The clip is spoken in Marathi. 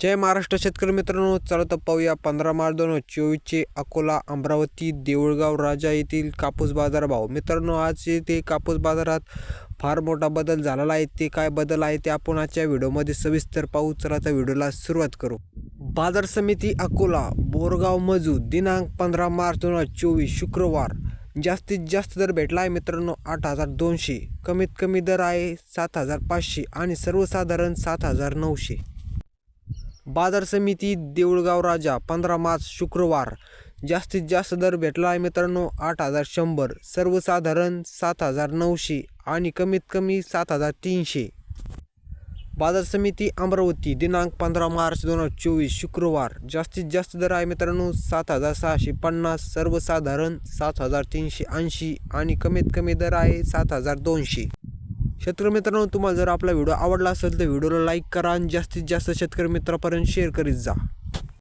जय महाराष्ट्र शेतकरी मित्रांनो चला तर पाहूया पंधरा मार्च दोन हजार चोवीसचे अकोला अमरावती देऊळगाव राजा येथील कापूस बाजार भाव मित्रांनो आज ते कापूस बाजारात फार मोठा बदल झालेला आहे. ते काय बदल आहे ते आपण आजच्या व्हिडिओमध्ये सविस्तर पाहू. चला तर व्हिडिओला सुरुवात करू. बाजार समिती अकोला बोरगाव मजू दिनांक पंधरा मार्च दोन हजार चोवीस शुक्रवार. जास्तीत जास्त दर भेटला आहे मित्रांनो आठ हजार दोनशे. कमीत कमी दर आहे सात हजार पाचशे आणि सर्वसाधारण सात हजार नऊशे. बाजार समिती देऊळगाव राजा पंधरा मार्च शुक्रवार. जास्तीत जास्त दर भेटला आहे मित्रांनो आठ हजार शंभर. सर्वसाधारण सात हजार नऊशे आणि कमीत कमी सात हजार तीनशे. बाजार समिती अमरावती दिनांक पंधरा मार्च दोन हजार चोवीस शुक्रवार. जास्तीत जास्त दर आहे मित्रांनो सात हजार सहाशे पन्नास. सर्वसाधारण सात हजार तीनशे ऐंशी आणि कमीत कमी दर आहे सात हजार दोनशे. शेतकरी मित्रांनो तुम्हाला जर आपला व्हिडिओ आवडला असेल तर व्हिडिओला लाईक करा आणि जास्तीत जास्त शेतकरी मित्रापर्यंत शेअर करीत जा.